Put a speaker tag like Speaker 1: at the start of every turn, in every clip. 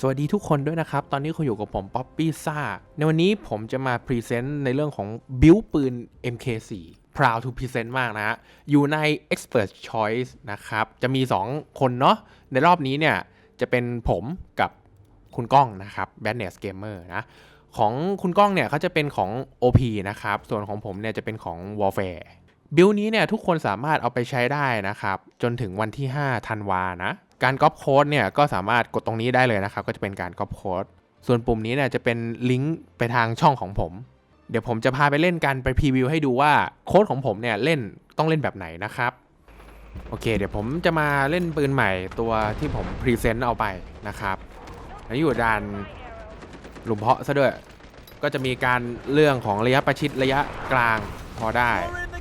Speaker 1: สวัสดีทุกคนด้วยนะครับ ตอนนี้คุณอยู่กับผมป๊อปปี้ซ่า ในวันนี้ผมจะมาพรีเซนต์ในเรื่องของบิวปืน MK4 proud to present มากนะฮะ อยู่ใน Expert Choice นะครับ จะมี 2 คนเนาะ ในรอบนี้เนี่ย จะเป็นผมกับคุณก้องนะครับ b a d n e s s Gamer นะ ของคุณก้องเนี่ยเขาจะเป็นของ OP นะครับ ส่วนของผมเนี่ยจะเป็นของ Warfare บิลนี้เนี่ยทุกคนสามารถเอาไปใช้ได้นะครับ จนถึงวันที่5ธันวานะ การก๊อปโค้ดเนี่ยก็สามารถกดตรงนี้ได้เลยนะครับ ก็จะเป็นการก๊อปโค้ดส่วนปุ่มนี้เนี่ยจะเป็นลิงก์ไปทางช่องของผม เดี๋ยวผมจะพาไปเล่นกันไปพรีวิวให้ดูว่าโค้ดของผมเนี่ยเล่นต้องเล่นแบบไหนนะครับโอเค เดี๋ยวผมจะมาเล่นปืนใหม่ตัวที่ผมพรีเซนต์เอาไปนะครับอันนี้อยู่ด่านหลุมเพาะซะด้วย ก็จะมีการเรื่องของระยะประชิดระยะกลางพอได้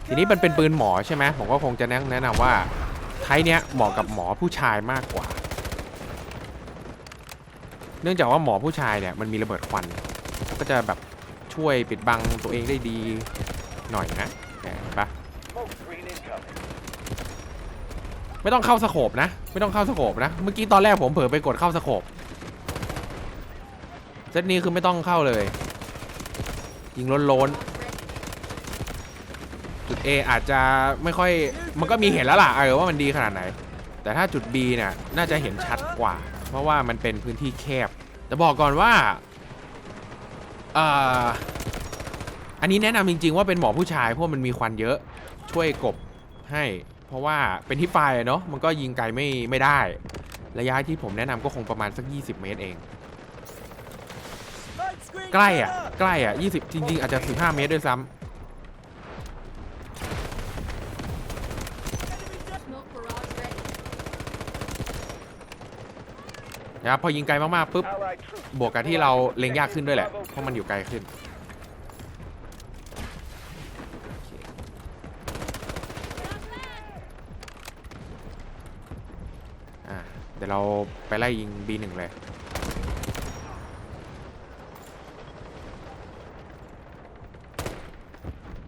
Speaker 1: ทีนี้มันเป็นปืนหมอใช่ไหมผมก็คงจะแนะแนะนำว่า ไทเนี้ยเหมาะกับหมอผู้ชายมากกว่า เนื่องจากว่าหมอผู้ชายเนี่ยมันมีระเบิดควัน ก็จะแบบช่วยปิดบังตัวเองได้ดีหน่อยนะเนี่ยเห็นปะไม่ต้องเข้าสโคปนะ ไม่ต้องเข้าสโคปนะ เมื่อกี้ตอนแรกผมเผลอไปกดเข้าสโคปเซตนี้คือไม่ต้องเข้าเลย ยิงล้นๆ จุด A อาจจะไม่ค่อยมันก็มีเห็นแล้วล่ะเออว่ามันดีขนาดไหน แต่ถ้าจุด B เนี่ยน่าจะเห็นชัดกว่า เพราะว่ามันเป็นพื้นที่แคบ แต่บอกก่อนว่าอ่ออันนี้แนะนำจริง ๆ ว่าเป็นหมอผู้ชายเพราะมันมีควันเยอะช่วยกบให้ เพราะว่าเป็นที่ไฟอะเนาะมันก็ยิงไกลไม่ไม่ได้ ระยะที่ผมแนะนำก็คงประมาณสัก 20 เมตรเอง ใกล้อะใกล้อะ20 จริง ๆ อาจจะ 15 เมตรด้วยซ้ำ
Speaker 2: Smoke barrage ready.
Speaker 1: นะครับพอยิงไกลมากๆปุ๊บบวกกับที่เราเล็งยากขึ้นด้วยแหละเพราะมันอยู่ไกลขึ้นอะเดี๋ยวเราไปไล่ยิง B1 เลย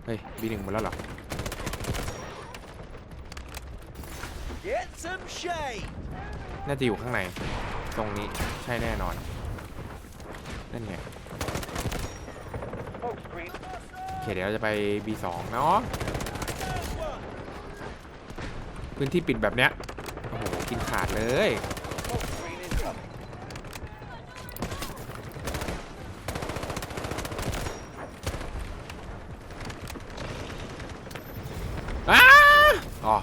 Speaker 1: เฮ้ย B1 หมดแล้วเหรอ
Speaker 3: Get some shade.
Speaker 1: น่าจะอยู่ข้างใน ตรงนี้ใช่แน่นอน นั่นไงโอเคเดี๋ยวเราจะไป B2 เนาะพื้นที่ปิดแบบเนี้ย โอ้โห กินขาดเลยอ๋อ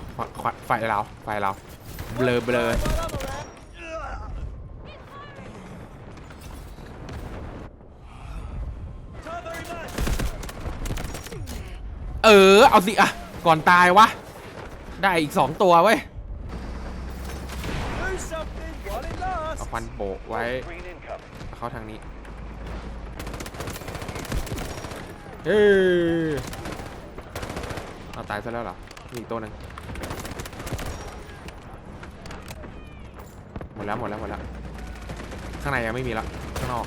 Speaker 1: ไฟเราไฟเรา เบลอเบลอ ออ เอาสิอะก่อนตายวะ ได้อีก2ตัวเว้ยเอาควันโปะไว้ เข้าทางนี้ เฮ้ยเอาตายซะแล้วเหรอมีอีกตัวหนึงหมดแล้วหมดแล้วหมดแล้ว ข้างในยังไม่มีแล้วข้างนอก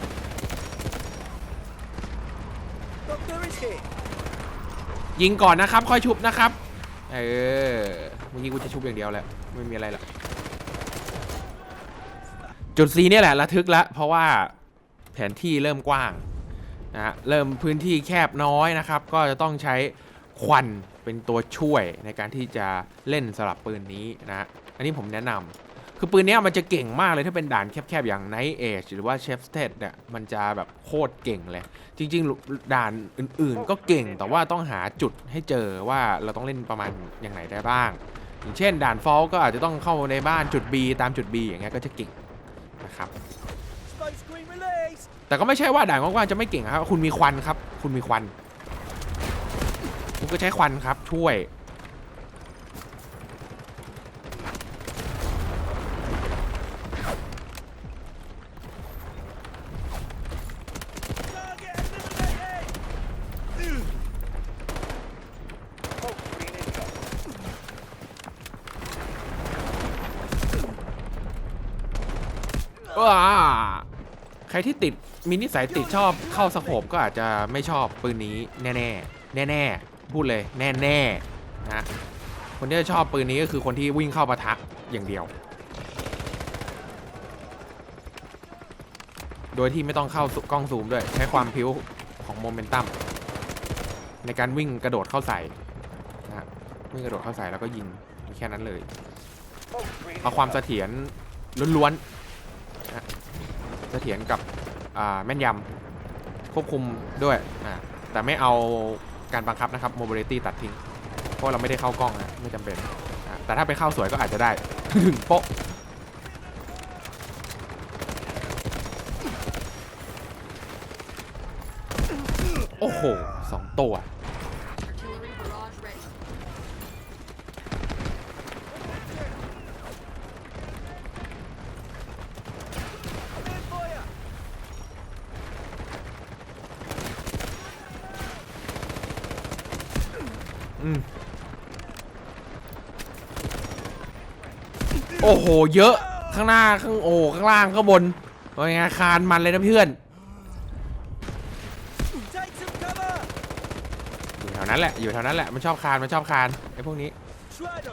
Speaker 3: Doctor is here.
Speaker 1: ยิงก่อนนะครับ ค่อยชุบนะครับ เออเมื่อกี้กูจะชุบอย่างเดียวแหละ ไม่มีอะไรละจุด C เนี่ยแหละระทึกล้วเพราะว่าแผนที่เริ่มกว้างนะฮะ เริ่มพื้นที่แคบน้อยนะครับ ก็จะต้องใช้ควันเป็นตัวช่วยในการที่จะเล่นสลับปืนนี้นะฮะ อันนี้ผมแนะนำ คือปืนนี้มันจะเก่งมากเลยถ้าเป็นด่านแคบๆ อย่าง Night Age หรือว่า Chef State เนี่ยมันจะแบบโคตรเก่งเลย จริงๆ ด่านอื่นๆ ก็เก่งแต่ว่าต้องหาจุดให้เจอว่าเราต้องเล่นประมาณอย่างไหนได้บ้าง อย่างเช่น ด่านฟอลก็อาจจะต้องเข้าในบ้านจุด B ตามจุด B อย่างเงี้ยก็จะเก่งนะครับแต่ก็ไม่ใช่ว่าด่านกว้างๆจะไม่เก่งครับ คุณมีควันครับ คุณมีควัน คุณก็ใช้ควันครับช่วย ว้าใครที่ติดมีนิสัยติดชอบเข้าสโคปก็อาจจะไม่ชอบปืนนี้แน่ๆแน่ๆพูดเลยแน่ๆนะคนที่จะชอบปืนนี้ก็คือคนที่วิ่งเข้าปะทะอย่างเดียว โดยที่ไม่ต้องเข้ากล้องซูมด้วย ใช้ความพิ้วของโมเมนตัมในการวิ่งกระโดดเข้าใส่นะวิ่งกระโดดเข้าใส่แล้วก็ยิงมีแค่นั้นเลย เอาความเสถียรล้วนๆ สถียรกับแม่นยำควบคุมด้วยแต่ไม่เอาการบังคับนะครับ mobility ตัดทิ้ง เพราะเราไม่ได้เข้ากล้องนะไม่จำเป็น แต่ถ้าไปเข้าสวยก็อาจจะได้ถึงโป๊ะโอ้โหสองตัว
Speaker 2: Artillery barrage ready.
Speaker 3: I'm in for ya.
Speaker 1: อืมโอ้โห เยอะ ข้างหน้า ข้างโอ้ข้างล่าง ข้างบนว่าไงคานมันเลยนะเพื่อนอยู่แถวนั้นแหละ อยู่แถวนั้นแหละ มันชอบคาน มันชอบคานไอ้พวกนี้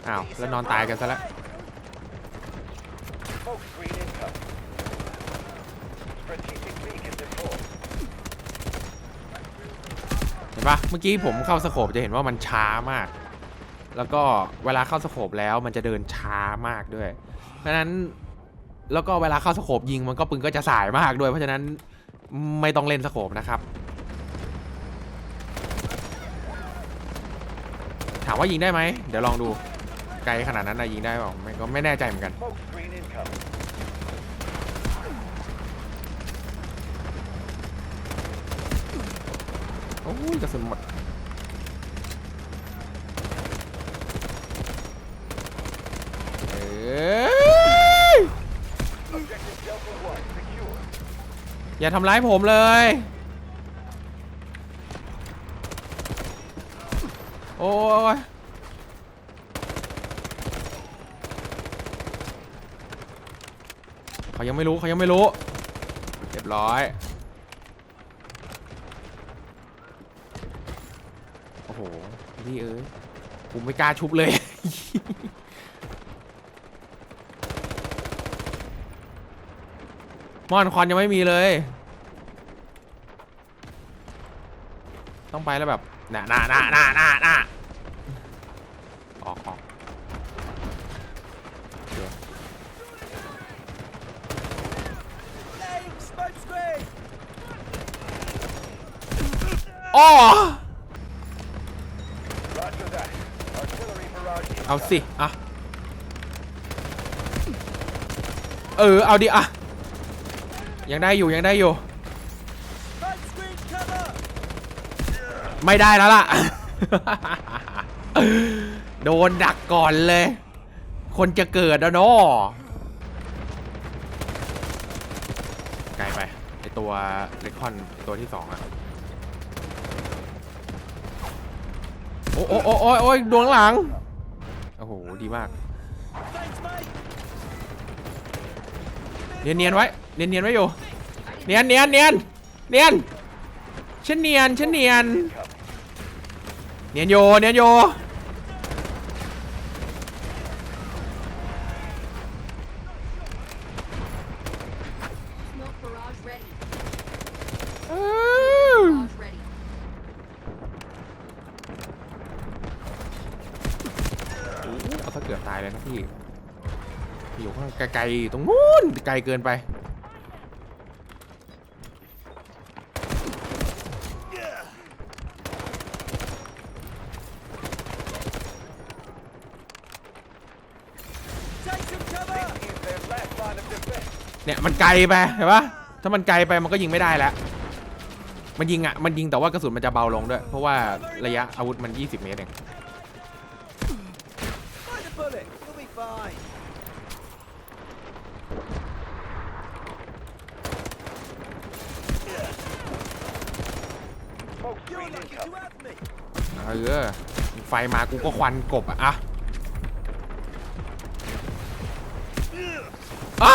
Speaker 1: อ้าว แล้วนอนตายกันซะแล้ว
Speaker 4: Smoke screen incoming. Strategic beacon deployed.
Speaker 1: เห็นปะเมื่อกี้ผมเข้าสโคปจะเห็นว่ามันช้ามาก แล้วก็เวลาเข้าสโคปแล้วมันจะเดินช้ามากด้วย เพราะฉะนั้นแล้วก็เวลาเข้าสโคปยิงมันก็ปืนก็จะสายมากด้วย เพราะฉะนั้นไม่ต้องเล่นสโคปนะครับ ถามว่ายิงได้ไหมเดี๋ยวลองดูไกลขนาดนั้นนะยิงได้เปล่าไม่ก็ไม่แน่ใจเหมือนกัน อ้ยกระสุนหมดเอ้ยอย่าทำร้ายผมเลย โอ้ยเขายังไม่รู้เขายังไม่รู้เรียบร้อย โอ้โห พี่เอ้ยผมไม่กล้าชุบเลย มอนคอนยังไม่มีเลย ต้องไปแล้วแบบน่ะน่ะน่ะน่ะน่ะน่ะออกออกโอเค
Speaker 3: Laying smoke screen.
Speaker 1: อ้อ
Speaker 4: Roger that. Artillery barrage
Speaker 1: เอาสิ อะ เออ เอาดิ อะ ยังได้อยู่ ยังได้อยู่ ไม่ได้แล้วล่ะ โดนดักก่อนเลย คนจะเกิดแล้วเนาะไกลไป ไอตัวเลคอนตัวที่สองอะโอ้โอ้โอ้โอ้ยโดวงหลัง อ้โห ดีมาก
Speaker 3: Thanks, mate.
Speaker 1: เนียนเนียนๆไว้ เนียนเนียนๆไว้อยู่ เนียนเนียนเนียนเนียนฉันเนียนฉันเนียน เนียนโยเนียนโย
Speaker 2: Smoke barrage ready.
Speaker 1: อืม
Speaker 2: Barrage ready.
Speaker 1: เอาถ้าเกือบตายเลยนะพี่ อยู่ข้าง ไกลตรงนู้นไกลเกินไป เนี่ยมันไกลไปเห็นปะถ้ามันไกลไปมันก็ยิงไม่ได้แล้ว มันยิงอะ มันยิงแต่ว่ากระสุนมันจะเบาลงด้วย เพราะว่าระยะอาวุธมัน 20 เมตรเอง ออไฟมากูก็ควันกบอะอะอ้า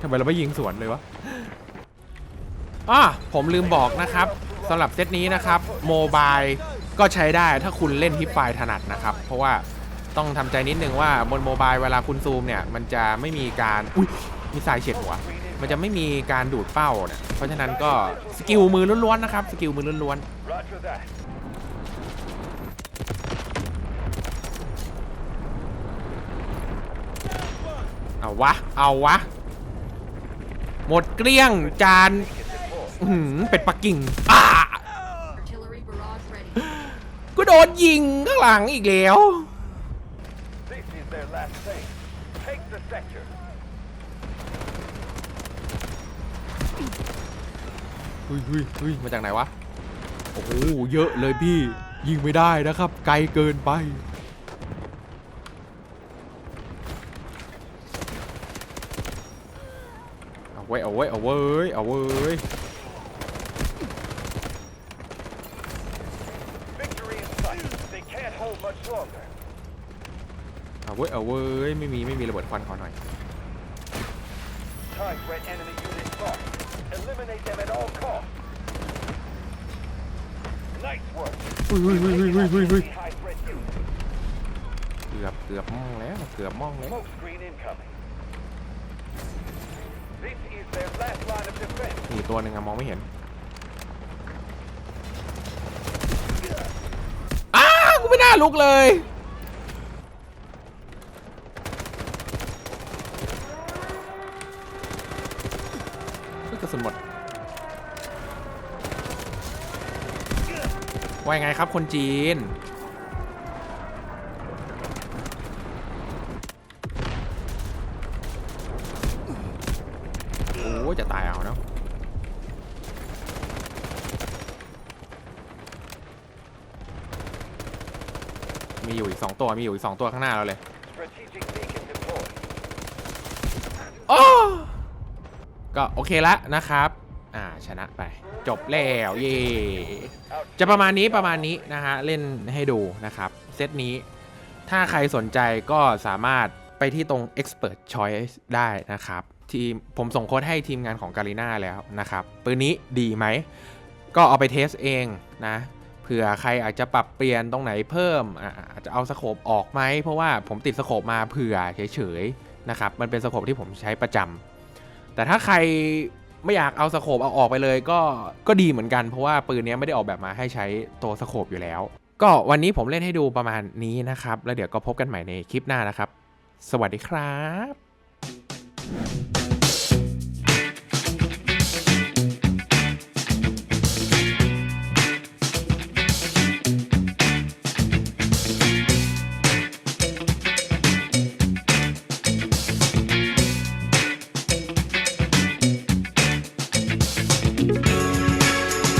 Speaker 1: ทำไมเราไม่ยิงสวนเลยวะอะผมลืมบอกนะครับสำหรับเซตนี้นะครับโมบายก็ใช้ได้ถ้าคุณเล่นฮิปไฟถนัดนะครับ เพราะว่าต้องทำใจนิดนึงว่าบนโมบายเวลาคุณซูมเนี่ย มันจะไม่มีการอุ้ยมิสไซล์เฉียดหัวมันจะไม่มีการดูดเป้าเนี่ยเพราะฉะนั้นก็สกิลมือล้วนๆนะครับ สกิลมือล้วน
Speaker 4: Roger that.
Speaker 1: ๆ เอาวะ เอาวะ หมดเกลี้ยงจานอื้อหือเป็ดปักกิ่งอ้า
Speaker 2: Artillery barrage ready.
Speaker 1: ก็โดนยิงข้างหลังอีกแล้ว
Speaker 4: This is their last thing. Take the sector.
Speaker 1: เฮ้ยเฮ้ยเฮ้ยมาจากไหนวะ โอ้โห เยอะเลยพี่ ยิงไม่ได้นะครับ ไกลเกินไป เอา ไว้ยเอาไว้ยเอาไว้ยเอาไว้ย
Speaker 4: Victory in sight. They can't hold much longer.
Speaker 1: เอาเว้ยเอาเว้ยไม่มีไม่มีระเบิดควันขอหน่อย
Speaker 4: Time threat enemy unit marked. Eliminate them at all costs. Nice work.
Speaker 1: เฮ้ยเฮ้ยเฮ้ยเฮ้ยเฮ้ยเฮ้ยเฮ้ย
Speaker 4: High threat unit.
Speaker 1: เกือบเกือบมองแล้วเกือบมองแล้ว
Speaker 4: Smoke screen incoming. This is their last line of defense.
Speaker 1: มีตัวหนึ่งอะมองไม่เห็น อ้ากูไม่น่าลุกเลยเฮ้ยกระสุนหมด ว่ายังไงครับคนจีน โอ้จะตายเอาเนาะ มีอยู่อีกสองตัวมีอยู่อีกสองตัวข้างหน้าเราเลย
Speaker 4: Strategic beacon deployed.
Speaker 1: โอ้ก็โอเคละนะครับ อ่าชนะไป จบแล้วเย่จะประมาณนี้ประมาณนี้นะฮะ เล่นให้ดูนะครับ เซตนี้ ถ้าใครสนใจก็สามารถไปที่ตรง Expert Choice ได้นะครับ ทีมผมส่งโค้ดให้ทีมงานของกาลิน่าแล้วนะครับ ปืนนี้ดีไหม ก็เอาไปเทสเองนะเผื่อใครอาจจะปรับเปลี่ยนตรงไหนเพิ่มอาจจะเอาสโคปออกไหมเพราะว่าผมติดสโคปมาเผื่อเฉยๆนะครับมันเป็นสโคปที่ผมใช้ประจำแต่ถ้าใครไม่อยากเอาสโคปเอาออกไปเลยก็ก็ดีเหมือนกันเพราะว่าปืนนี้ไม่ได้ออกแบบมาให้ใช้ตัวสโคปอยู่แล้ว ก็วันนี้ผมเล่นให้ดูประมาณนี้นะครับ แล้วเดี๋ยวก็พบกันใหม่ในคลิปหน้านะครับ สวัสดีครับ